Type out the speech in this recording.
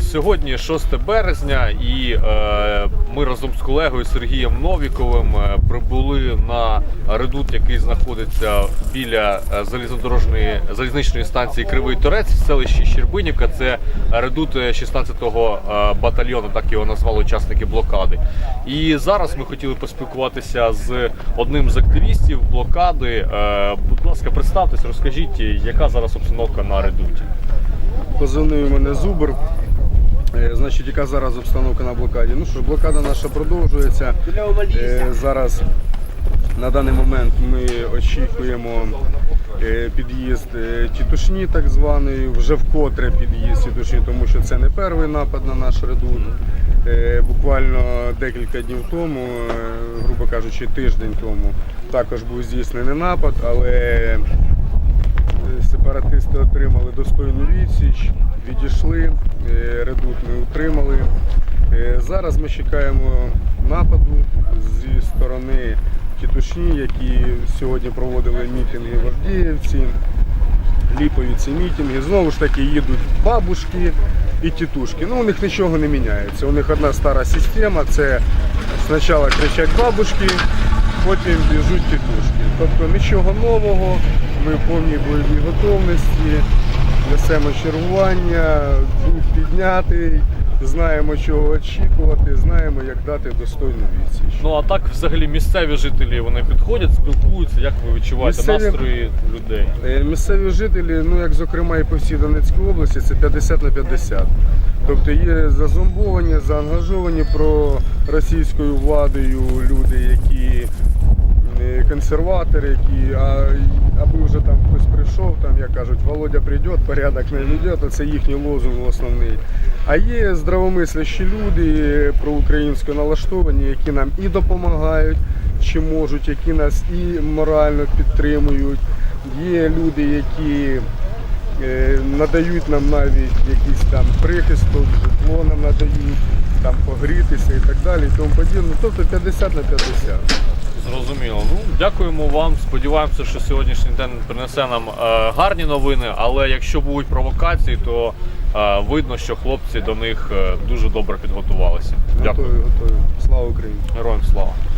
Сьогодні 6 березня, і е, ми разом з колегою Сергієм Новіковим е, прибули на редут, який знаходиться біля е, залізнодорожної залізничної станції Кривий Торець в селищі Щербинівка. Це редут е, 16-го е, батальйону, так його назвали учасники блокади. І зараз ми хотіли поспілкуватися з одним з активістів блокади. Будь ласка, представтесь, розкажіть, яка зараз обстановка на редуті. Позивний мене Зубр. Е, Значить, яка зараз обстановка на блокаді? Ну що ж, блокада наша продовжується. Е, Зараз на даний момент ми очікуємо е, під'їзд Тітушні, так званий, вже вкотре під'їзд Тітушні, тому що це не перший напад на наш редут. Буквально декілька днів тому, грубо кажучи, тиждень тому, також був здійснений напад, але Сепаратисти отримали достойну відсіч, відійшли, е, редут ми утримали. Е, Зараз ми чекаємо нападу зі сторони Тітушні, які сьогодні проводили мітинги в Авдіївці. Ліпові ці мітинги. Знову ж таки їдуть бабушки і тітушки. Ну, у них нічого не міняється. У них одна стара система це спочатку кричать бабушки, потім біжуть тітушки. Тобто нічого нового, ми в повній бойовій готовності, несемо чергування, дух піднятий, знаємо чого очікувати, знаємо, як дати достойну відсіч. Ну а так, взагалі, місцеві жителі вони підходять, спілкуються. Як ви відчуваєте Місцеві- настрої людей? Е, Місцеві жителі, ну як зокрема і по всій Донецькій області, це 50 на 50. Тобто є зазомбовані, заангажовані про російською владою люди, які консерватори, які а, аби вже там хтось прийшов, там як кажуть, Володя прийде, порядок не веде, це їхній лозунг основний. А є здравомислящі люди, проукраїнсько налаштовані, які нам і допомагають, чи можуть, які нас і морально підтримують. Є люди, які е, надають нам навіть якийсь там прихисток, житло нам надають, там погрітися і так далі, і тому подібне. Тобто 50 на 50. Зрозуміло. Ну дякуємо вам. Сподіваємося, що сьогоднішній день принесе нам е, гарні новини. Але якщо будуть провокації, то е, видно, що хлопці до них е, дуже добре підготувалися. Дякую. Готові, готові. Слава Україні! Героям слава.